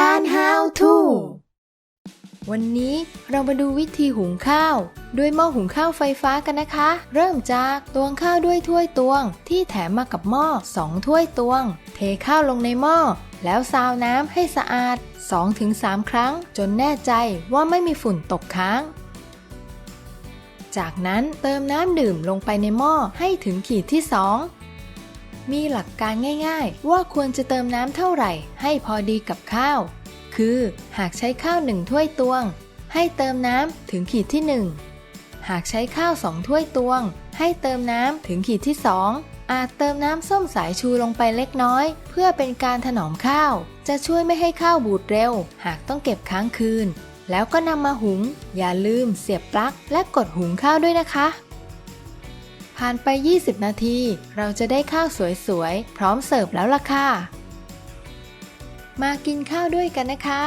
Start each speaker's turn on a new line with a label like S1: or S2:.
S1: ทาน How to วันนี้เรามาดูวิธีหุงข้าว ด้วยหม้อหุงข้าวไฟฟ้ากันนะคะ เริ่มจากตวงข้าวด้วยถ้วยตวง ที่แถมมากับหม้อ2ถ้วยตวง เทข้าวลงในหม้อ แล้วซาวน้ำให้สะอาด 2-3 ครั้ง จนแน่ใจว่าไม่มีฝุ่นตกค้าง จากนั้นเติมน้ำดื่มลงไปในหม้อให้ถึงขีดที่ 2 มีหลักการง่ายๆ ว่าควรจะเติมน้ำเท่าไหร่ ให้พอดีกับข้าว คือหากใช้ข้าวหนึ่งถ้วยตวง ให้เติมน้ำถึงขีดที่ 1 หากใช้ข้าวสองถ้วยตวง ให้เติมน้ำถึงขีดที่ 2 อาจเติมน้ำส้มสายชูลงไปเล็กน้อย เพื่อเป็นการถนอมข้าว จะช่วยไม่ให้ข้าวบูดเร็ว หากต้องเก็บค้างคืน แล้วก็นำมาหุง อย่าลืมเสียบปลั๊กและกดหุงข้าวด้วยนะคะ ผ่านไป 20 นาที เราจะได้ข้าวสวยๆ พร้อมเสิร์ฟแล้วล่ะค่ะ มากินข้าวด้วยกันนะคะ